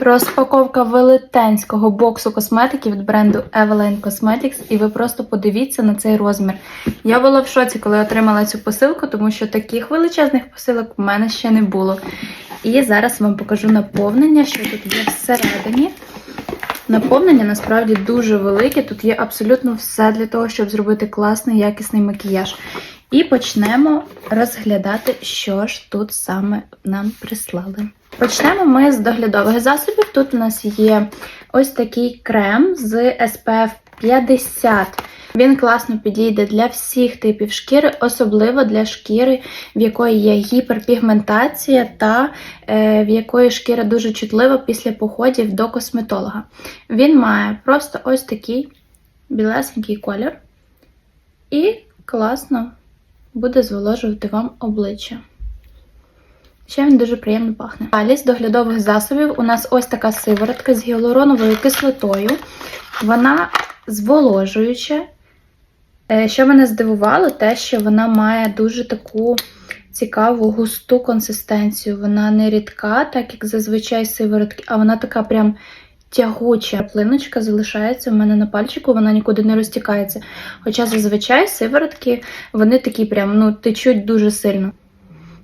Розпаковка велетенського боксу косметики від бренду Eveline Cosmetics, і ви просто подивіться на цей розмір. Я була в шоці, коли отримала цю посилку, тому що таких величезних посилок в мене ще не було. І зараз вам покажу наповнення, що тут є всередині. Наповнення насправді дуже велике. Тут є абсолютно все для того, щоб зробити класний якісний макіяж. І почнемо розглядати, що ж тут саме нам прислали. Почнемо ми з доглядових засобів. Тут у нас є ось такий крем з SPF 50. Він класно підійде для всіх типів шкіри, особливо для шкіри, в якої є гіперпігментація та е, в якої шкіра дуже чутлива після походів до косметолога. Він має просто ось такий білесенький колір і класно буде зволожувати вам обличчя. Ще він дуже приємно пахне. Далі з доглядових засобів у нас ось така сиворотка з гіалуроновою кислотою. Вона зволожуюча. Е, Що мене здивувало, те, що вона має дуже таку цікаву густу консистенцію. Вона не рідка, так як зазвичай сиворотки, а вона така прям тягуча. Плиночка залишається у мене на пальчику, вона нікуди не розтікається. Хоча зазвичай сиворотки, вони такі прям ну, течуть дуже сильно.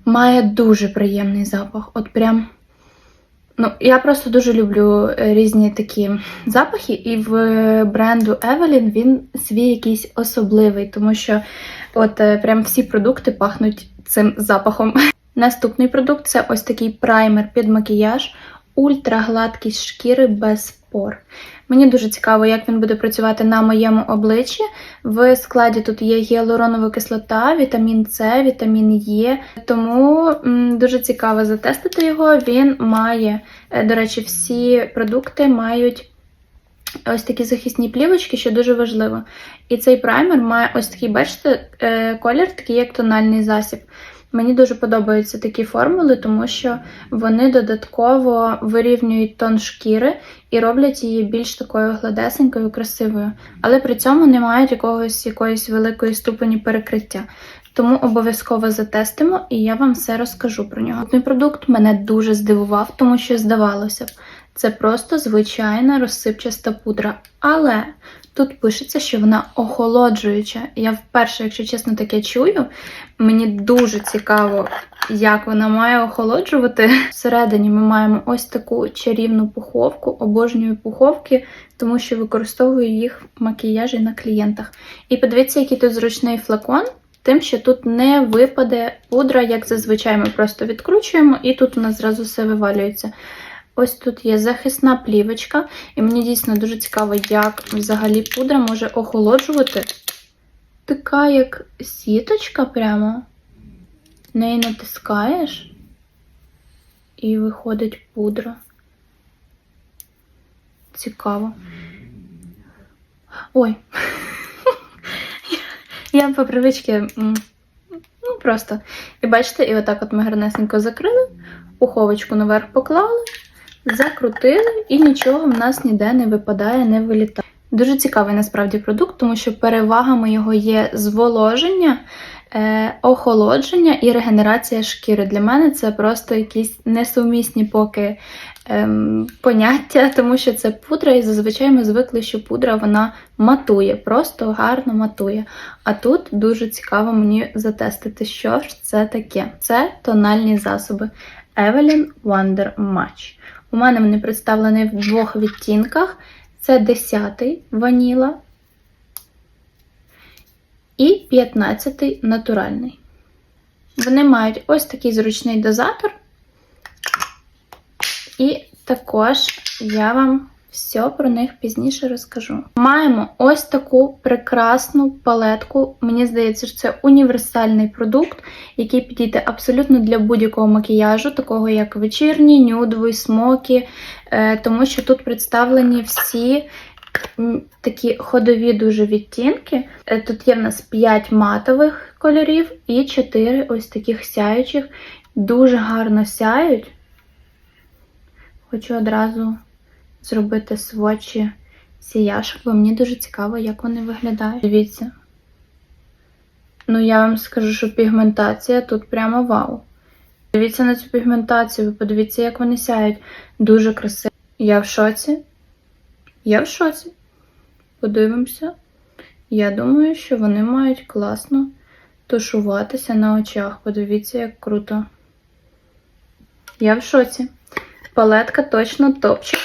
Має дуже приємний запах. От прям. Ну, я просто дуже люблю е, різні такі запахи, і в бренду Evelyn він свій якийсь особливий, тому що от е, прям всі продукти пахнуть цим запахом. Наступний продукт це ось такий праймер під макіяж, ультрагладкість шкіри без пор. Мені дуже цікаво, як він буде працювати на моєму обличчі. В складі тут є гіалуронова кислота, вітамін С, вітамін Е. Тому дуже цікаво затестити його. Він має, е, до речі, всі продукти мають. Ось такі захисні плівочки, що дуже важливо. І цей праймер має ось такий, бачите, е, колір, такий як тональний засіб. Мені дуже подобаються такі формули, тому що вони додатково вирівнюють тон шкіри і роблять її більш такою гладесенькою, красивою, але при цьому не мають якогось якоїсь великої ступені перекриття. Тому обов'язково затестимо і я вам все розкажу про нього. Цей продукт мене дуже здивував, тому що здавалося б, це просто звичайна розсипчаста пудра. Але тут пишеться, що вона охолоджуюча. Я вперше, якщо чесно, таке чую. Мені дуже цікаво, як вона має охолоджувати. Всередині ми маємо ось таку чарівну пуховку, обожнюю пуховки, тому що використовую їх в макіяжі на клієнтах. І подивіться, який тут зручний флакон. Тим, що тут не випаде пудра, як зазвичай ми просто відкручуємо, і тут у нас зразу все вивалюється. Ось тут є захисна плівочка, і мені дійсно дуже цікаво, як взагалі пудра може охолоджувати. Така як сіточка прямо. Неї натискаєш, і виходить пудра. Цікаво. Ой. Я по привичці, ну просто. І бачите, і отак от ми гарнесенько закрили, пуховочку наверх поклали, закрутили, і нічого в нас ніде не випадає, не вилітає. Дуже цікавий насправді продукт, тому що перевагами його є зволоження, е, охолодження і регенерація шкіри. Для мене це просто якісь несумісні поки ем, поняття, тому що це пудра, і зазвичай ми звикли, що пудра вона матує, просто гарно матує. А тут дуже цікаво мені затестити, що ж це таке. Це тональні засоби Evelyn Wonder Match. У мене вони представлені в двох відтінках. Це 10-й ваніла і 15-й натуральний. Вони мають ось такий зручний дозатор. І також я вам все про них пізніше розкажу. Маємо ось таку прекрасну палетку. Мені здається, що це універсальний продукт, який підійде абсолютно для будь-якого макіяжу, такого як вечірній, нюдовий, смокі, е, тому що тут представлені всі. Такі ходові дуже відтінки. Е, Тут є в нас 5 матових кольорів і 4 ось таких сяючих. Дуже гарно сяють. Хочу одразу зробити свочі сіяшок, бо мені дуже цікаво, як вони виглядають. Дивіться. Ну, я вам скажу, що пігментація тут прямо вау. Дивіться на цю пігментацію, подивіться, як вони сяють. Дуже красиво. Я в шоці. Я в шоці. Подивимося. Я думаю, що вони мають класно тушуватися на очах. Подивіться, як круто. Я в шоці. Палетка точно топчик.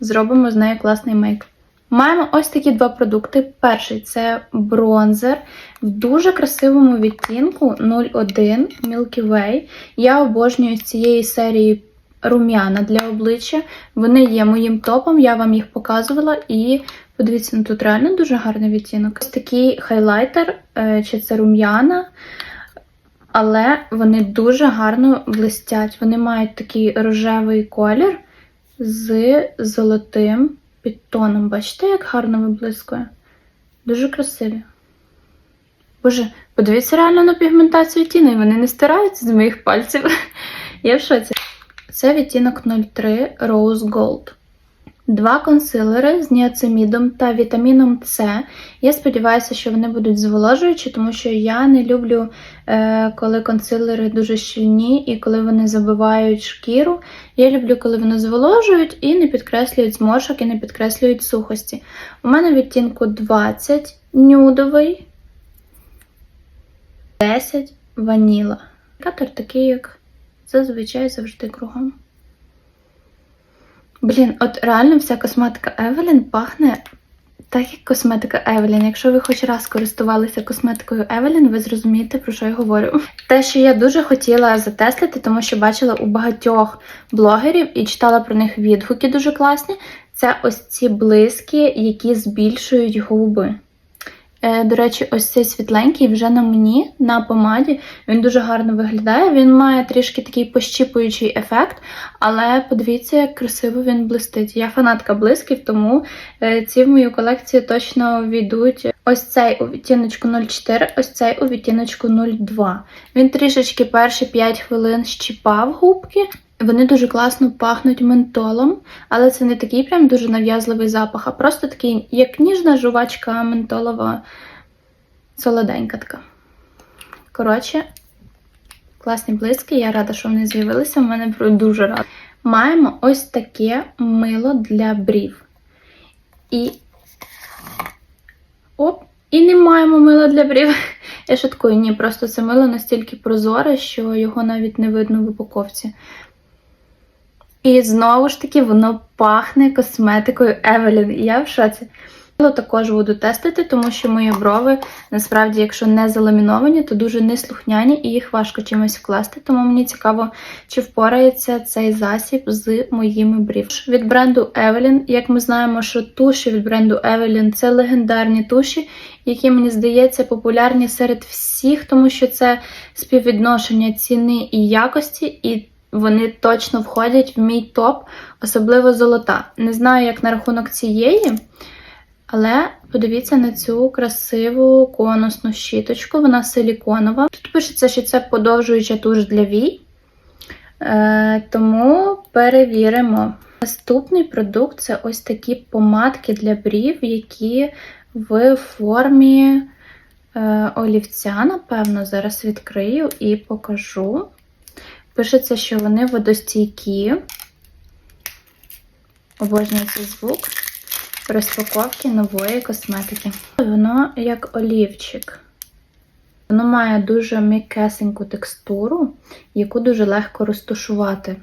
Зробимо з нею класний мейк. Маємо ось такі два продукти. Перший це бронзер в дуже красивому відтінку 01 Milky Way. Я обожнюю з цієї серії рум'яна для обличчя. Вони є моїм топом, я вам їх показувала. І подивіться, ну тут реально дуже гарний відтінок. Ось такий хайлайтер, е, чи це рум'яна. Але вони дуже гарно блистять. Вони мають такий рожевий колір з золотим підтоном. Бачите, як гарно виблискує? Дуже красиві. Боже, подивіться реально на пігментацію тіней, вони не стираються з моїх пальців. Я в шоці. Це відтінок 03 Rose Gold. Два консилери з ніацимідом та вітаміном С. Я сподіваюся, що вони будуть зволожуючі, тому що я не люблю, е, коли консилери дуже щільні і коли вони забивають шкіру. Я люблю, коли вони зволожують і не підкреслюють зморшок і не підкреслюють сухості. У мене відтінку 20 нюдовий, 10 ваніла. Катер такий, як зазвичай завжди кругом. Блін, от реально вся косметика Евелін пахне так, як косметика Евелін. Якщо ви хоч раз користувалися косметикою Евелін, ви зрозумієте, про що я говорю. Те, що я дуже хотіла затестити, тому що бачила у багатьох блогерів і читала про них відгуки дуже класні. Це ось ці блиски, які збільшують губи. Е, До речі, ось цей світленький вже на мені, на помаді. Він дуже гарно виглядає. Він має трішки такий пощіпуючий ефект, але подивіться, як красиво він блистить. Я фанатка блисків, тому е, ці в мою колекцію точно війдуть. Ось цей у відтіночку 04, ось цей у відтіночку 02. Він трішечки перші 5 хвилин щіпав губки. Вони дуже класно пахнуть ментолом, але це не такий прям дуже нав'язливий запах, а просто такий, як ніжна жувачка ментолова, солоденька така. Коротше, класні блиски, я рада, що вони з'явилися. У мене дуже рада. Маємо ось таке мило для брів. І. Оп! І не маємо мила для брів. Я шуткую, ні, просто це мило настільки прозоре, що його навіть не видно в упаковці. І знову ж таки воно пахне косметикою. І Я в шоці. Також буду тестити, тому що мої брови, насправді, якщо не заламіновані, то дуже неслухняні і їх важко чимось вкласти. Тому мені цікаво, чи впорається цей засіб з моїми брів. Від бренду Evelyn, як ми знаємо, що туші від бренду Evelyn це легендарні туші, які, мені здається, популярні серед всіх, тому що це співвідношення ціни і якості. і вони точно входять в мій топ, особливо золота. Не знаю, як на рахунок цієї, але подивіться на цю красиву конусну щіточку, вона силіконова. Тут пишеться, що це подовжуюча туш для вій. Е, тому перевіримо. Наступний продукт це ось такі помадки для брів, які в формі е, олівця, напевно, зараз відкрию і покажу. Пишеться, що вони водостійкі. Обожнюю цей звук розпаковки нової косметики. Воно як олівчик. Воно має дуже м'якесеньку текстуру, яку дуже легко розтушувати.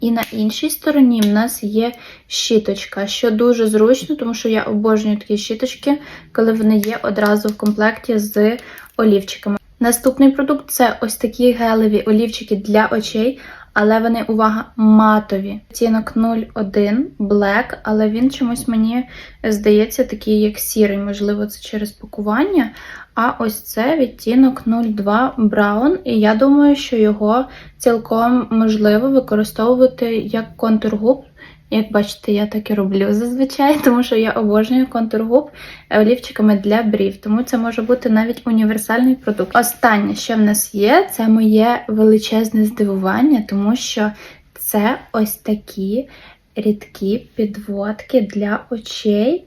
І на іншій стороні в нас є щіточка, що дуже зручно, тому що я обожнюю такі щіточки, коли вони є одразу в комплекті з олівчиками. Наступний продукт це ось такі гелеві олівчики для очей, але вони, увага, матові. Цінок 01 Black, але він чомусь мені здається такий, як сірий, можливо, це через пакування. А ось це відтінок 02 Brown, і я думаю, що його цілком можливо використовувати як контур губ. Як бачите, я так і роблю зазвичай, тому що я обожнюю контур губ олівчиками для брів, тому це може бути навіть універсальний продукт. Останнє, що в нас є, це моє величезне здивування, тому що це ось такі рідкі підводки для очей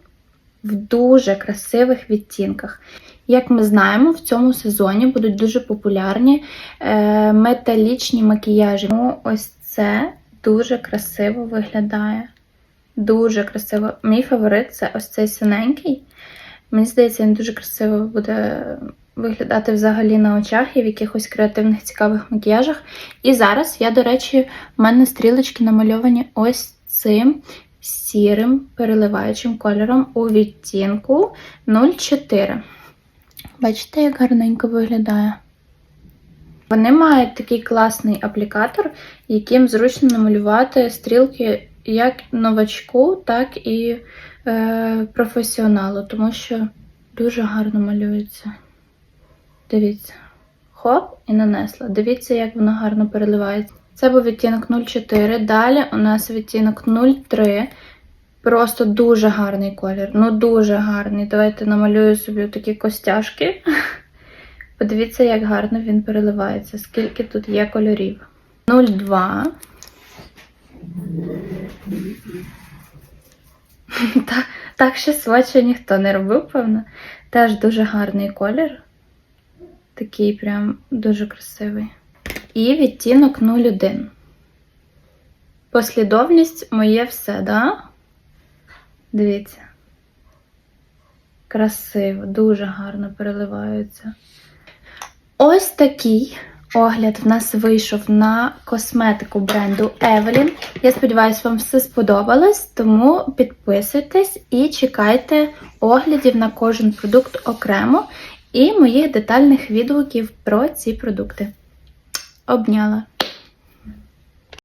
в дуже красивих відтінках. Як ми знаємо, в цьому сезоні будуть дуже популярні е, металічні макіяжі. Тому ось це дуже красиво виглядає. Дуже красиво. Мій фаворит це ось цей синенький. Мені здається, він дуже красиво буде виглядати взагалі на очах і в якихось креативних цікавих макіяжах. І зараз я, до речі, в мене стрілочки намальовані ось цим сірим переливаючим кольором у відтінку 04. Бачите, як гарненько виглядає. Вони мають такий класний аплікатор, яким зручно намалювати стрілки як новачку, так і е, професіоналу, тому що дуже гарно малюється. Дивіться. Хоп, і нанесла. Дивіться, як воно гарно переливається. Це був відтінок 04. Далі у нас відтінок 03. Просто дуже гарний колір. Ну, дуже гарний. Давайте намалюю собі такі костяшки. Подивіться, як гарно він переливається, скільки тут є кольорів. 02. Так, так ще свочі ніхто не робив, певно. Теж дуже гарний колір. Такий прям дуже красивий. І відтінок 01. Послідовність моє все, да? Дивіться. Красиво, дуже гарно переливаються. Ось такий огляд в нас вийшов на косметику бренду Evelyn. Я сподіваюся, вам все сподобалось, тому підписуйтесь і чекайте оглядів на кожен продукт окремо і моїх детальних відгуків про ці продукти. Обняла!